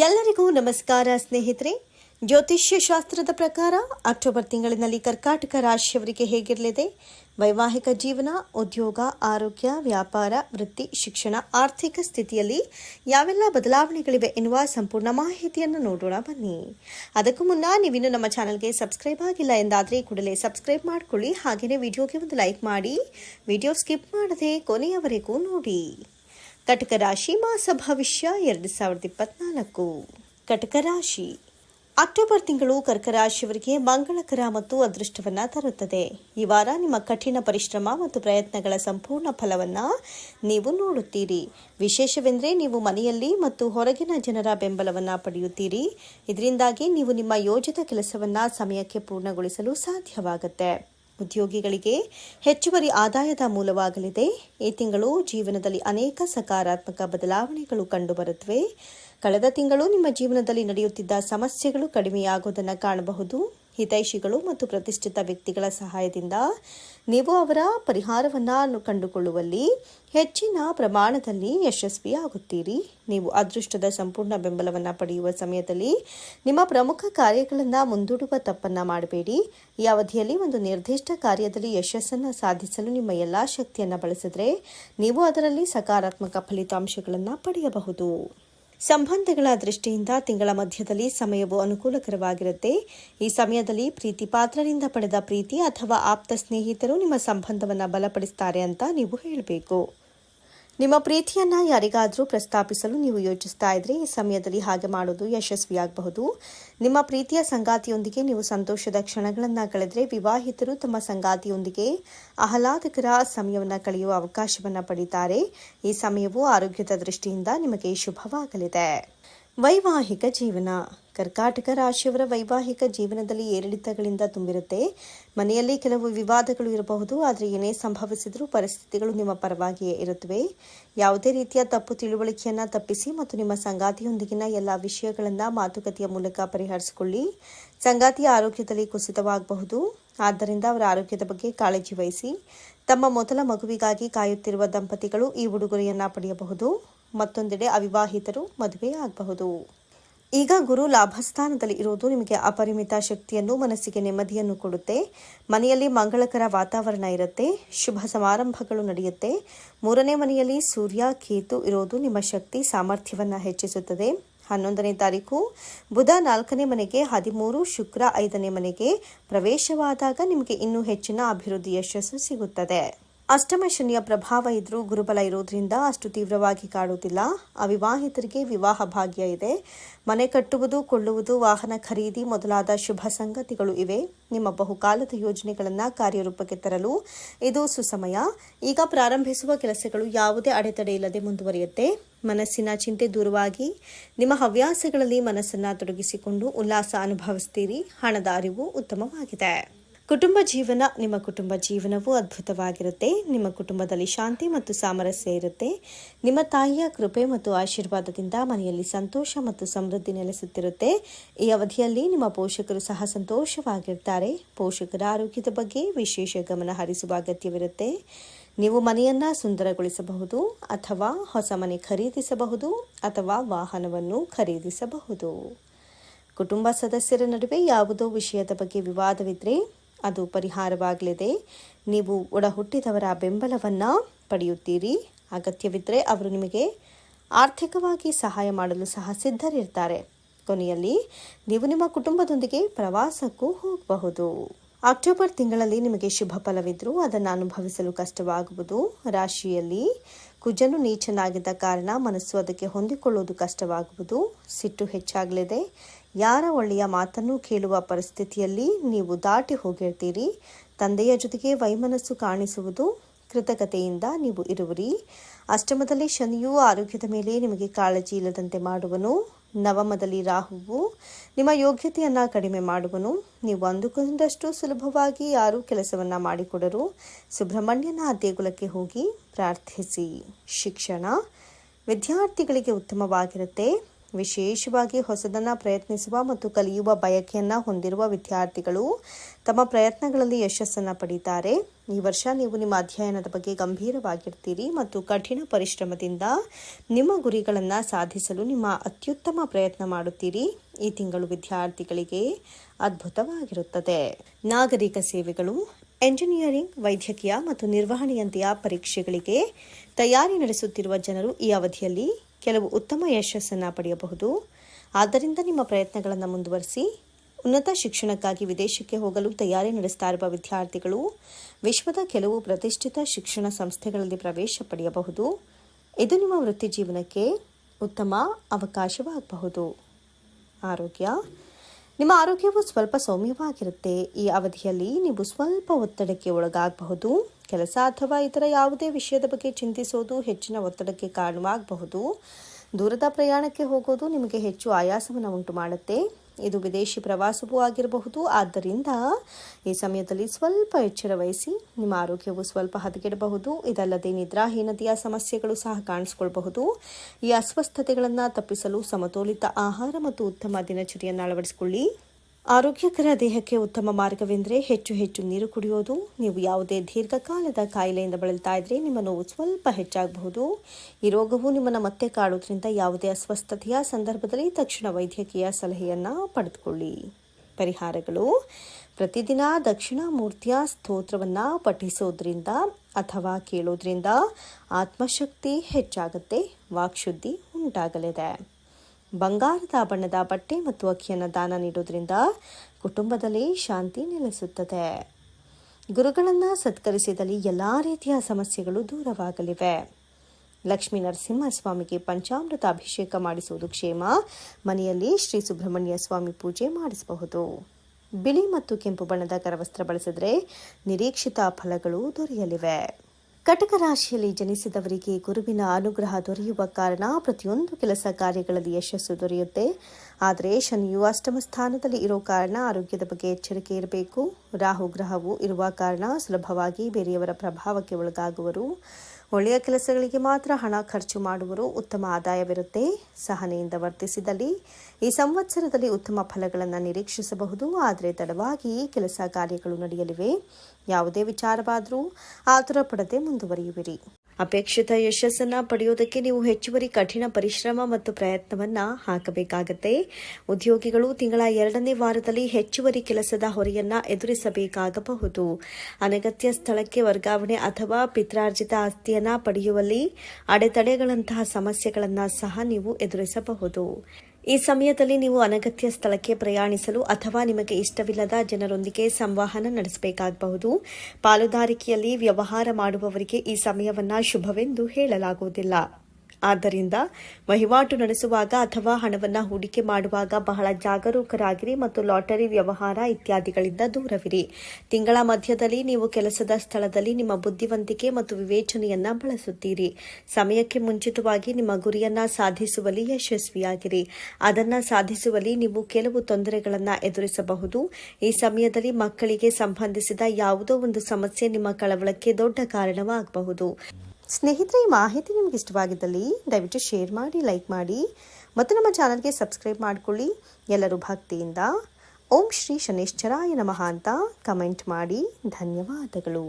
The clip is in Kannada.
ಎಲ್ಲರಿಗೂ ನಮಸ್ಕಾರ ಸ್ನೇಹಿತರೆ. ಜ್ಯೋತಿಷ್ಯ ಶಾಸ್ತ್ರದ ಪ್ರಕಾರ ಅಕ್ಟೋಬರ್ ತಿಂಗಳಿನಲ್ಲಿ ಕರ್ಕಾಟಕ ರಾಶಿಯವರಿಗೆ ಹೇಗಿರಲಿದೆ? ವೈವಾಹಿಕ ಜೀವನ, ಉದ್ಯೋಗ, ಆರೋಗ್ಯ, ವ್ಯಾಪಾರ, ವೃತ್ತಿ, ಶಿಕ್ಷಣ, ಆರ್ಥಿಕ ಸ್ಥಿತಿಯಲ್ಲಿ ಯಾವೆಲ್ಲ ಬದಲಾವಣೆಗಳಿವೆ ಎನ್ನುವ ಸಂಪೂರ್ಣ ಮಾಹಿತಿಯನ್ನು ನೋಡೋಣ ಬನ್ನಿ. ಅದಕ್ಕೂ ಮುನ್ನ ನೀವಿನ್ನು ನಮ್ಮ ಚಾನಲ್ಗೆ ಸಬ್ಸ್ಕ್ರೈಬ್ ಆಗಿಲ್ಲ ಎಂದಾದರೆ ಕೂಡಲೇ ಸಬ್ಸ್ಕ್ರೈಬ್ ಮಾಡಿಕೊಳ್ಳಿ. ಹಾಗೆಯೇ ವಿಡಿಯೋಗೆ ಒಂದು ಲೈಕ್ ಮಾಡಿ. ವಿಡಿಯೋ ಸ್ಕಿಪ್ ಮಾಡದೆ ಕೊನೆಯವರೆಗೂ ನೋಡಿ. ಕಟಕ ರಾಶಿ ಮಾಸ ಭವಿಷ್ಯ ಎರಡು ಸಾವಿರದ ಇಪ್ಪತ್ನಾಲ್ಕು. ಕಟಕ ರಾಶಿ. ಅಕ್ಟೋಬರ್ ತಿಂಗಳು ಕರ್ಕ ರಾಶಿಯವರಿಗೆ ಮಂಗಳಕರ ಮತ್ತು ಅದೃಷ್ಟವನ್ನ ತರುತ್ತದೆ. ಈ ವಾರ ನಿಮ್ಮ ಕಠಿಣ ಪರಿಶ್ರಮ ಮತ್ತು ಪ್ರಯತ್ನಗಳ ಸಂಪೂರ್ಣ ಫಲವನ್ನ ನೀವು ನೋಡುತ್ತೀರಿ. ವಿಶೇಷವೆಂದರೆ ನೀವು ಮನೆಯಲ್ಲಿ ಮತ್ತು ಹೊರಗಿನ ಜನರ ಬೆಂಬಲವನ್ನ ಪಡೆಯುತ್ತೀರಿ. ಇದರಿಂದಾಗಿ ನೀವು ನಿಮ್ಮ ಯೋಜಿತ ಕೆಲಸವನ್ನ ಸಮಯಕ್ಕೆ ಪೂರ್ಣಗೊಳಿಸಲು ಸಾಧ್ಯವಾಗುತ್ತೆ. ಉದ್ಯೋಗಿಗಳಿಗೆ ಹೆಚ್ಚುವರಿ ಆದಾಯದ ಮೂಲವಾಗಲಿದೆ. ಈ ತಿಂಗಳು ಜೀವನದಲ್ಲಿ ಅನೇಕ ಸಕಾರಾತ್ಮಕ ಬದಲಾವಣೆಗಳು ಕಂಡುಬರುತ್ತವೆ. ಕಳೆದ ತಿಂಗಳು ನಿಮ್ಮ ಜೀವನದಲ್ಲಿ ನಡೆಯುತ್ತಿದ್ದ ಸಮಸ್ಯೆಗಳು ಕಡಿಮೆಯಾಗುವುದನ್ನು ಕಾಣಬಹುದು. ಹಿತೈಷಿಗಳು ಮತ್ತು ಪ್ರತಿಷ್ಠಿತ ವ್ಯಕ್ತಿಗಳ ಸಹಾಯದಿಂದ ನೀವು ಅವರ ಪರಿಹಾರವನ್ನು ಕಂಡುಕೊಳ್ಳುವಲ್ಲಿ ಹೆಚ್ಚಿನ ಪ್ರಮಾಣದಲ್ಲಿ ಯಶಸ್ವಿಯಾಗುತ್ತೀರಿ. ನೀವು ಅದೃಷ್ಟದ ಸಂಪೂರ್ಣ ಬೆಂಬಲವನ್ನು ಪಡೆಯುವ ಸಮಯದಲ್ಲಿ ನಿಮ್ಮ ಪ್ರಮುಖ ಕಾರ್ಯಗಳನ್ನು ಮುಂದೂಡುವ ತಪ್ಪನ್ನು ಮಾಡಬೇಡಿ. ಈ ಅವಧಿಯಲ್ಲಿ ಒಂದು ನಿರ್ದಿಷ್ಟ ಕಾರ್ಯದಲ್ಲಿ ಯಶಸ್ಸನ್ನು ಸಾಧಿಸಲು ನಿಮ್ಮ ಎಲ್ಲಾ ಶಕ್ತಿಯನ್ನು ಬಳಸಿದರೆ ನೀವು ಅದರಲ್ಲಿ ಸಕಾರಾತ್ಮಕ ಫಲಿತಾಂಶಗಳನ್ನು ಪಡೆಯಬಹುದು. ಸಂಬಂಧಗಳ ದೃಷ್ಟಿಯಿಂದ ತಿಂಗಳ ಮಧ್ಯದಲ್ಲಿ ಸಮಯವು ಅನುಕೂಲಕರವಾಗಿರುತ್ತೆ. ಈ ಸಮಯದಲ್ಲಿ ಪ್ರೀತಿ ಪಾತ್ರರಿಂದ ಪಡೆದ ಪ್ರೀತಿ ಅಥವಾ ಆಪ್ತ ಸ್ನೇಹಿತರು ನಿಮ್ಮ ಸಂಬಂಧವನ್ನು ಬಲಪಡಿಸ್ತಾರೆ ಅಂತ ನೀವು ಹೇಳಬೇಕು. ನಿಮ್ಮ ಪ್ರೀತಿಯನ್ನ ಯಾರಿಗಾದರೂ ಪ್ರಸ್ತಾಪಿಸಲು ನೀವು ಯೋಚಿಸ್ತಾ ಇದ್ರೆ. ಈ ಸಮಯದಲ್ಲಿ ಹಾಗೆ ಮಾಡೋದು ಯಶಸ್ವಿಯಾಗಬಹುದು. ನಿಮ್ಮ ಪ್ರೀತಿಯ ಸಂಗಾತಿಯೊಂದಿಗೆ ನೀವು ಸಂತೋಷದ ಕ್ಷಣಗಳನ್ನು ಕಳೆದರೆ ವಿವಾಹಿತರು ತಮ್ಮ ಸಂಗಾತಿಯೊಂದಿಗೆ ಆಹ್ಲಾದಕರ ಸಮಯವನ್ನು ಕಳೆಯುವ ಅವಕಾಶವನ್ನು ಪಡೀತಾರೆ. ಈ ಸಮಯವು ಆರೋಗ್ಯದ ದೃಷ್ಟಿಯಿಂದ ನಿಮಗೆ ಶುಭವಾಗಲಿದೆ. ವೈವಾಹಿಕ ಜೀವನ. ಕರ್ಕಾಟಕ ರಾಶಿಯವರ ವೈವಾಹಿಕ ಜೀವನದಲ್ಲಿ ಏರಿಳಿತಗಳಿಂದ ತುಂಬಿರುತ್ತೆ. ಮನೆಯಲ್ಲಿ ಕೆಲವು ವಿವಾದಗಳು ಇರಬಹುದು, ಆದರೆ ಏನೇ ಸಂಭವಿಸಿದರೂ ಪರಿಸ್ಥಿತಿಗಳು ನಿಮ್ಮ ಪರವಾಗಿಯೇ ಇರುತ್ತವೆ. ಯಾವುದೇ ರೀತಿಯ ತಪ್ಪು ತಿಳುವಳಿಕೆಯನ್ನು ತಪ್ಪಿಸಿ ಮತ್ತು ನಿಮ್ಮ ಸಂಗಾತಿಯೊಂದಿಗಿನ ಎಲ್ಲ ವಿಷಯಗಳನ್ನು ಮಾತುಕತೆಯ ಮೂಲಕ ಪರಿಹರಿಸಿಕೊಳ್ಳಿ. ಸಂಗಾತಿಯ ಆರೋಗ್ಯದಲ್ಲಿ ಕುಸಿತವಾಗಬಹುದು, ಆದ್ದರಿಂದ ಅವರ ಆರೋಗ್ಯದ ಬಗ್ಗೆ ಕಾಳಜಿ ವಹಿಸಿ. ತಮ್ಮ ಮೊದಲ ಮಗುವಿಗಾಗಿ ಕಾಯುತ್ತಿರುವ ದಂಪತಿಗಳು ಈ ಉಡುಗೊರೆಯನ್ನು ಪಡೆಯಬಹುದು. ಮತ್ತೊಂದೆಡೆ ಅವಿವಾಹಿತರು ಮದುವೆಯಾಗಬಹುದು. ಈಗ ಗುರು ಲಾಭಸ್ಥಾನದಲ್ಲಿ ಇರುವುದು ನಿಮಗೆ ಅಪರಿಮಿತ ಶಕ್ತಿಯನ್ನು, ಮನಸ್ಸಿಗೆ ನೆಮ್ಮದಿಯನ್ನು ಕೊಡುತ್ತೆ. ಮನೆಯಲ್ಲಿ ಮಂಗಳಕರ ವಾತಾವರಣ ಇರುತ್ತೆ. ಶುಭ ಸಮಾರಂಭಗಳು ನಡೆಯುತ್ತೆ. ಮೂರನೇ ಮನೆಯಲ್ಲಿ ಸೂರ್ಯ, ಕೇತು ಇರೋದು ನಿಮ್ಮ ಶಕ್ತಿ, ಸಾಮರ್ಥ್ಯವನ್ನು ಹೆಚ್ಚಿಸುತ್ತದೆ. ಹನ್ನೊಂದನೇ ತಾರೀಕು, ಬುಧ ನಾಲ್ಕನೇ ಮನೆಗೆ, ಹದಿಮೂರು ಶುಕ್ರ ಐದನೇ ಮನೆಗೆ ಪ್ರವೇಶವಾದಾಗ ನಿಮಗೆ ಇನ್ನೂ ಹೆಚ್ಚಿನ ಅಭಿವೃದ್ಧಿ ಯಶಸ್ಸು ಸಿಗುತ್ತದೆ. ಅಷ್ಟಮ ಶನಿಯ ಪ್ರಭಾವ ಇದ್ರೂ ಗುರುಬಲ ಇರೋದ್ರಿಂದ ಅಷ್ಟು ತೀವ್ರವಾಗಿ ಕಾಡುವುದಿಲ್ಲ. ಅವಿವಾಹಿತರಿಗೆ ವಿವಾಹ ಭಾಗ್ಯ ಇದೆ. ಮನೆ ಕಟ್ಟುವುದು, ಕೊಳ್ಳುವುದು, ವಾಹನ ಖರೀದಿ ಮೊದಲಾದ ಶುಭ ಸಂಗತಿಗಳು ಇವೆ. ನಿಮ್ಮ ಬಹುಕಾಲದ ಯೋಜನೆಗಳನ್ನು ಕಾರ್ಯರೂಪಕ್ಕೆ ತರಲು ಇದು ಸುಸಮಯ. ಈಗ ಪ್ರಾರಂಭಿಸುವ ಕೆಲಸಗಳು ಯಾವುದೇ ಅಡೆತಡೆ ಇಲ್ಲದೆ ಮುಂದುವರಿಯುತ್ತೆ. ಮನಸ್ಸಿನ ಚಿಂತೆ ದೂರವಾಗಿ ನಿಮ್ಮ ಹವ್ಯಾಸಗಳಲ್ಲಿ ಮನಸ್ಸನ್ನು ತೊಡಗಿಸಿಕೊಂಡು ಉಲ್ಲಾಸ ಅನುಭವಿಸ್ತೀರಿ. ಹಣದ ಅರಿವು ಉತ್ತಮವಾಗಿದೆ. ಕುಟುಂಬ ಜೀವನ ನಿಮ್ಮ ಕುಟುಂಬ ಜೀವನವು ಅದ್ಭುತವಾಗಿರುತ್ತೆ. ನಿಮ್ಮ ಕುಟುಂಬದಲ್ಲಿ ಶಾಂತಿ ಮತ್ತು ಸಾಮರಸ್ಯ ಇರುತ್ತೆ. ನಿಮ್ಮ ತಾಯಿಯ ಕೃಪೆ ಮತ್ತು ಆಶೀರ್ವಾದದಿಂದ ಮನೆಯಲ್ಲಿ ಸಂತೋಷ ಮತ್ತು ಸಮೃದ್ಧಿ ನೆಲೆಸುತ್ತಿರುತ್ತೆ. ಈ ಅವಧಿಯಲ್ಲಿ ನಿಮ್ಮ ಪೋಷಕರು ಸಹ ಸಂತೋಷವಾಗಿರ್ತಾರೆ. ಪೋಷಕರ ಆರೋಗ್ಯದ ಬಗ್ಗೆ ವಿಶೇಷ ಗಮನ ಹರಿಸುವ ಅಗತ್ಯವಿರುತ್ತೆ. ನೀವು ಮನೆಯನ್ನು ಸುಂದರಗೊಳಿಸಬಹುದು ಅಥವಾ ಹೊಸ ಮನೆ ಖರೀದಿಸಬಹುದು ಅಥವಾ ವಾಹನವನ್ನು ಖರೀದಿಸಬಹುದು. ಕುಟುಂಬ ಸದಸ್ಯರ ನಡುವೆ ಯಾವುದೋ ವಿಷಯದ ಬಗ್ಗೆ ವಿವಾದವಿದ್ರೆ ಅದು ಪರಿಹಾರವಾಗಲಿದೆ. ನೀವು ಒಡ ಹುಟ್ಟಿದವರ ಬೆಂಬಲವನ್ನು ಪಡೆಯುತ್ತೀರಿ. ಅಗತ್ಯವಿದ್ದರೆ ಅವರು ನಿಮಗೆ ಆರ್ಥಿಕವಾಗಿ ಸಹಾಯ ಮಾಡಲು ಸಹ ಸಿದ್ಧರಿರ್ತಾರೆ. ಕೊನೆಯಲ್ಲಿ, ನೀವು ನಿಮ್ಮ ಕುಟುಂಬದೊಂದಿಗೆ ಪ್ರವಾಸಕ್ಕೂ ಹೋಗಬಹುದು. ಅಕ್ಟೋಬರ್ ತಿಂಗಳಲ್ಲಿ ನಿಮಗೆ ಶುಭ ಫಲವಿದ್ದರೂ ಅದನ್ನು ಅನುಭವಿಸಲು ಕಷ್ಟವಾಗುವುದು ರಾಶಿಯಲ್ಲಿ. ಕುಜನು ನೀಚನಾಗಿದ್ದ ಕಾರಣ ಮನಸ್ಸು ಅದಕ್ಕೆ ಹೊಂದಿಕೊಳ್ಳುವುದು ಕಷ್ಟವಾಗುವುದು. ಸಿಟ್ಟು ಹೆಚ್ಚಾಗಲಿದೆ. ಯಾರ ಒಳ್ಳೆಯ ಮಾತನ್ನು ಕೇಳುವ ಪರಿಸ್ಥಿತಿಯಲ್ಲಿ ನೀವು ದಾಟಿ ಹೋಗಿರ್ತೀರಿ. ತಂದೆಯ ಜೊತೆಗೆ ವೈಮನಸ್ಸು ಕಾಣಿಸುವುದು ಕೃತಕತೆಯಿಂದ ನೀವು ಇರುವಿರಿ. ಅಷ್ಟಮದಲ್ಲಿ ಶನಿಯು ಆರೋಗ್ಯದ ಮೇಲೆ ನಿಮಗೆ ಕಾಳಜಿ ಇಲ್ಲದಂತೆ ಮಾಡುವನು. ನವಮದಲ್ಲಿ ರಾಹುವು ನಿಮ್ಮ ಯೋಗ್ಯತೆಯನ್ನು ಕಡಿಮೆ ಮಾಡುವನು. ನೀವು ಅಂದುಕೊಂಡಷ್ಟು ಸುಲಭವಾಗಿ ಯಾರೂ ಕೆಲಸವನ್ನು ಮಾಡಿಕೊಡರು. ಸುಬ್ರಹ್ಮಣ್ಯನ ದೇಗುಲಕ್ಕೆ ಹೋಗಿ ಪ್ರಾರ್ಥಿಸಿ. ಶಿಕ್ಷಣ ವಿದ್ಯಾರ್ಥಿಗಳಿಗೆ ಉತ್ತಮವಾಗಿರುತ್ತೆ. ವಿಶೇಷವಾಗಿ ಹೊಸದನ್ನು ಪ್ರಯತ್ನಿಸುವ ಮತ್ತು ಕಲಿಯುವ ಬಯಕೆಯನ್ನು ಹೊಂದಿರುವ ವಿದ್ಯಾರ್ಥಿಗಳು ತಮ್ಮ ಪ್ರಯತ್ನಗಳಲ್ಲಿ ಯಶಸ್ಸನ್ನು ಪಡೀತಾರೆ. ಈ ವರ್ಷ ನೀವು ನಿಮ್ಮ ಅಧ್ಯಯನದ ಬಗ್ಗೆ ಗಂಭೀರವಾಗಿರ್ತೀರಿ ಮತ್ತು ಕಠಿಣ ಪರಿಶ್ರಮದಿಂದ ನಿಮ್ಮ ಗುರಿಗಳನ್ನು ಸಾಧಿಸಲು ನಿಮ್ಮ ಅತ್ಯುತ್ತಮ ಪ್ರಯತ್ನ ಮಾಡುತ್ತೀರಿ. ಈ ತಿಂಗಳು ವಿದ್ಯಾರ್ಥಿಗಳಿಗೆ ಅದ್ಭುತವಾಗಿರುತ್ತದೆ. ನಾಗರಿಕ ಸೇವೆಗಳು, ಎಂಜಿನಿಯರಿಂಗ್, ವೈದ್ಯಕೀಯ ಮತ್ತು ನಿರ್ವಹಣೆಯಂತೆಯ ಪರೀಕ್ಷೆಗಳಿಗೆ ತಯಾರಿ ನಡೆಸುತ್ತಿರುವ ಜನರು ಈ ಅವಧಿಯಲ್ಲಿ ಕೆಲವು ಉತ್ತಮ ಯಶಸ್ಸನ್ನು ಪಡೆಯಬಹುದು. ಆದ್ದರಿಂದ ನಿಮ್ಮ ಪ್ರಯತ್ನಗಳನ್ನು ಮುಂದುವರಿಸಿ, ಉನ್ನತ ಶಿಕ್ಷಣಕ್ಕಾಗಿ ವಿದೇಶಕ್ಕೆ ಹೋಗಲು ತಯಾರಿ ನಡೆಸ್ತಾ ಇರುವ ವಿದ್ಯಾರ್ಥಿಗಳು ವಿಶ್ವದ ಕೆಲವು ಪ್ರತಿಷ್ಠಿತ ಶಿಕ್ಷಣ ಸಂಸ್ಥೆಗಳಲ್ಲಿ ಪ್ರವೇಶ ಪಡೆಯಬಹುದು. ಇದು ನಿಮ್ಮ ವೃತ್ತಿ ಜೀವನಕ್ಕೆ ಉತ್ತಮ ಅವಕಾಶವಾಗಬಹುದು. ಆರೋಗ್ಯ. ನಿಮ್ಮ ಆರೋಗ್ಯವು ಸ್ವಲ್ಪ ಸೌಮ್ಯವಾಗಿರುತ್ತೆ. ಈ ಅವಧಿಯಲ್ಲಿ ನೀವು ಸ್ವಲ್ಪ ಒತ್ತಡಕ್ಕೆ ಒಳಗಾಗಬಹುದು. ಕೆಲಸ ಅಥವಾ ಇತರ ಯಾವುದೇ ವಿಷಯದ ಬಗ್ಗೆ ಚಿಂತಿಸೋದು ಹೆಚ್ಚಿನ ಒತ್ತಡಕ್ಕೆ ಕಾರಣವಾಗಬಹುದು. ದೂರದ ಪ್ರಯಾಣಕ್ಕೆ ಹೋಗೋದು ನಿಮಗೆ ಹೆಚ್ಚು ಆಯಾಸವನ್ನು ಉಂಟು ಮಾಡುತ್ತೆ ಇದು ವಿದೇಶಿ ಪ್ರವಾಸವೂ ಆಗಿರಬಹುದು. ಆದ್ದರಿಂದ ಈ ಸಮಯದಲ್ಲಿ ಸ್ವಲ್ಪ ಎಚ್ಚರ ವಹಿಸಿ ನಿಮ್ಮ ಆರೋಗ್ಯವು ಸ್ವಲ್ಪ ಹದಗೆಡಬಹುದು. ಇದಲ್ಲದೆ ನಿದ್ರಾಹೀನತೆಯ ಸಮಸ್ಯೆಗಳು ಸಹ ಕಾಣಿಸ್ಕೊಳ್ಬಹುದು. ಈ ಅಸ್ವಸ್ಥತೆಗಳನ್ನು ತಪ್ಪಿಸಲು ಸಮತೋಲಿತ ಆಹಾರ ಮತ್ತು ಉತ್ತಮ ದಿನಚರಿಯನ್ನು ಅಳವಡಿಸಿಕೊಳ್ಳಿ. ಆರೋಗ್ಯಕರ ದೇಹಕ್ಕೆ ಉತ್ತಮ ಮಾರ್ಗವೆಂದರೆ ಹೆಚ್ಚು ಹೆಚ್ಚು ನೀರು ಕುಡಿಯೋದು. ನೀವು ಯಾವುದೇ ದೀರ್ಘಕಾಲದ ಕಾಯಿಲೆಯಿಂದ ಬಳಲ್ತಾ ಇದ್ದರೆ ನಿಮ್ಮ ನೋವು ಸ್ವಲ್ಪ ಹೆಚ್ಚಾಗಬಹುದು. ಈ ರೋಗವು ನಿಮ್ಮನ್ನು ಮತ್ತೆ ಕಾಡೋದ್ರಿಂದ ಯಾವುದೇ ಅಸ್ವಸ್ಥತೆಯ ಸಂದರ್ಭದಲ್ಲಿ ತಕ್ಷಣ ವೈದ್ಯಕೀಯ ಸಲಹೆಯನ್ನು ಪಡೆದುಕೊಳ್ಳಿ. ಪರಿಹಾರಗಳು, ಪ್ರತಿದಿನ ದಕ್ಷಿಣ ಮೂರ್ತಿಯ ಸ್ತೋತ್ರವನ್ನು ಪಠಿಸೋದ್ರಿಂದ ಅಥವಾ ಕೇಳೋದ್ರಿಂದ ಆತ್ಮಶಕ್ತಿ ಹೆಚ್ಚಾಗುತ್ತೆ ವಾಕ್ಶುದ್ಧಿ ಉಂಟಾಗಲಿದೆ. ಬಂಗಾರದ ಬಣ್ಣದ ಬಟ್ಟೆ ಮತ್ತು ಅಕ್ಕಿಯನ್ನು ದಾನ ನೀಡುವುದರಿಂದ ಕುಟುಂಬದಲ್ಲಿ ಶಾಂತಿ ನೆಲೆಸುತ್ತದೆ. ಗುರುಗಳನ್ನು ಸತ್ಕರಿಸಿದಲ್ಲಿ ಎಲ್ಲ ರೀತಿಯ ಸಮಸ್ಯೆಗಳು ದೂರವಾಗಲಿವೆ. ಲಕ್ಷ್ಮೀ ನರಸಿಂಹಸ್ವಾಮಿಗೆ ಪಂಚಾಮೃತ ಅಭಿಷೇಕ ಮಾಡಿಸುವುದು ಕ್ಷೇಮ. ಮನೆಯಲ್ಲಿ ಶ್ರೀ ಸುಬ್ರಹ್ಮಣ್ಯ ಸ್ವಾಮಿ ಪೂಜೆ ಮಾಡಿಸಬಹುದು. ಬಿಳಿ ಮತ್ತು ಕೆಂಪು ಬಣ್ಣದ ಕರವಸ್ತ್ರ ಬಳಸಿದರೆ ನಿರೀಕ್ಷಿತ ಫಲಗಳು ದೊರೆಯಲಿವೆ. ಕಟಕ ರಾಶಿಯಲ್ಲಿ ಜನಿಸಿದವರಿಗೆ ಗುರುವಿನ ಅನುಗ್ರಹ ದೊರೆಯುವ ಕಾರಣ ಪ್ರತಿಯೊಂದು ಕೆಲಸ ಕಾರ್ಯಗಳಲ್ಲಿ ಯಶಸ್ಸು ದೊರೆಯುತ್ತೆ. ಆದರೆ ಶನಿಯು ಅಷ್ಟಮ ಸ್ಥಾನದಲ್ಲಿ ಇರೋ ಕಾರಣ ಆರೋಗ್ಯದ ಬಗ್ಗೆ ಎಚ್ಚರಿಕೆ ಇರಬೇಕು. ರಾಹು ಗ್ರಹವು ಇರುವ ಕಾರಣ ಸುಲಭವಾಗಿ ಬೇರೆಯವರ ಪ್ರಭಾವಕ್ಕೆ ಒಳಗಾಗುವರು. ಒಳ್ಳೆಯ ಕೆಲಸಗಳಿಗೆ ಮಾತ್ರ ಹಣ ಖರ್ಚು ಮಾಡುವರು ಉತ್ತಮ ಆದಾಯವಿರುತ್ತೆ. ಸಹನೆಯಿಂದ ವರ್ತಿಸಿದಲ್ಲಿ ಈ ಸಂವತ್ಸರದಲ್ಲಿ ಉತ್ತಮ ಫಲಗಳನ್ನು ನಿರೀಕ್ಷಿಸಬಹುದು. ಆದರೆ ತಡವಾಗಿ ಕೆಲಸ ಕಾರ್ಯಗಳು ನಡೆಯಲಿವೆ. ಯಾವುದೇ ವಿಚಾರವಾದರೂ ಆತುರ ಪಡದೆ ಮುಂದುವರಿಯುವಿರಿ. ಅಪೇಕ್ಷಿತ ಯಶಸ್ಸನ್ನು ಪಡೆಯೋದಕ್ಕೆ ನೀವು ಹೆಚ್ಚುವರಿ ಕಠಿಣ ಪರಿಶ್ರಮ ಮತ್ತು ಪ್ರಯತ್ನವನ್ನ ಹಾಕಬೇಕಾಗತ್ತೆ. ಉದ್ಯೋಗಿಗಳು ತಿಂಗಳ ಎರಡನೇ ವಾರದಲ್ಲಿ ಹೆಚ್ಚುವರಿ ಕೆಲಸದ ಹೊರೆಯನ್ನ ಎದುರಿಸಬೇಕಾಗಬಹುದು. ಅನಗತ್ಯ ಸ್ಥಳಕ್ಕೆ ವರ್ಗಾವಣೆ ಅಥವಾ ಪಿತ್ರಾರ್ಜಿತ ಆಸ್ತಿಯನ್ನ ಪಡೆಯುವಲ್ಲಿ ಅಡೆತಡೆಗಳಂತಹ ಸಮಸ್ಯೆಗಳನ್ನು ಸಹ ನೀವು ಎದುರಿಸಬಹುದು. ಈ ಸಮಯದಲ್ಲಿ ನೀವು ಅನಗತ್ಯ ಸ್ಥಳಕ್ಕೆ ಪ್ರಯಾಣಿಸಲು ಅಥವಾ ನಿಮಗೆ ಇಷ್ಟವಿಲ್ಲದ ಜನರೊಂದಿಗೆ ಸಂವಹನ ನಡೆಸಬೇಕಾಗಬಹುದು. ಪಾಲುದಾರಿಕೆಯಲ್ಲಿ ವ್ಯವಹಾರ ಮಾಡುವವರಿಗೆ ಈ ಸಮಯವನ್ನು ಶುಭವೆಂದು ಹೇಳಲಾಗುವುದಿಲ್ಲ. ಆದ್ದರಿಂದ ವಹಿವಾಟು ನಡೆಸುವಾಗ ಅಥವಾ ಹಣವನ್ನು ಹೂಡಿಕೆ ಮಾಡುವಾಗ ಬಹಳ ಜಾಗರೂಕರಾಗಿರಿ ಮತ್ತು ಲಾಟರಿ ವ್ಯವಹಾರ ಇತ್ಯಾದಿಗಳಿಂದ ದೂರವಿರಿ. ತಿಂಗಳ ಮಧ್ಯದಲ್ಲಿ ನೀವು ಕೆಲಸದ ಸ್ಥಳದಲ್ಲಿ ನಿಮ್ಮ ಬುದ್ಧಿವಂತಿಕೆ ಮತ್ತು ವಿವೇಚನೆಯನ್ನ ಬಳಸುತ್ತೀರಿ. ಸಮಯಕ್ಕೆ ಮುಂಚಿತವಾಗಿ ನಿಮ್ಮ ಗುರಿಯನ್ನ ಸಾಧಿಸುವಲ್ಲಿ ಯಶಸ್ವಿಯಾಗಿರಿ. ಅದನ್ನ ಸಾಧಿಸುವಲ್ಲಿ ನೀವು ಕೆಲವು ತೊಂದರೆಗಳನ್ನು ಎದುರಿಸಬಹುದು. ಈ ಸಮಯದಲ್ಲಿ ಮಕ್ಕಳಿಗೆ ಸಂಬಂಧಿಸಿದ ಯಾವುದೋ ಒಂದು ಸಮಸ್ಯೆ ನಿಮ್ಮ ಕಳವಳಕ್ಕೆ ದೊಡ್ಡ ಕಾರಣವಾಗಬಹುದು. ಸ್ನೇಹಿತರೆ, ಈ ಮಾಹಿತಿ ನಿಮ್ಗೆ ಇಷ್ಟವಾಗಿದ್ದಲ್ಲಿ ದಯವಿಟ್ಟು ಶೇರ್ ಮಾಡಿ ಲೈಕ್ ಮಾಡಿ, ಮತ್ತು ನಮ್ಮ ಚಾನಲ್ಗೆ ಸಬ್ಸ್ಕ್ರೈಬ್ ಮಾಡಿಕೊಳ್ಳಿ. ಎಲ್ಲರೂ ಭಕ್ತಿಯಿಂದ ಓಂ ಶ್ರೀ ಶನೇಶ್ವರಾಯ ನಮಃ ಅಂತ ಕಮೆಂಟ್ ಮಾಡಿ. ಧನ್ಯವಾದಗಳು.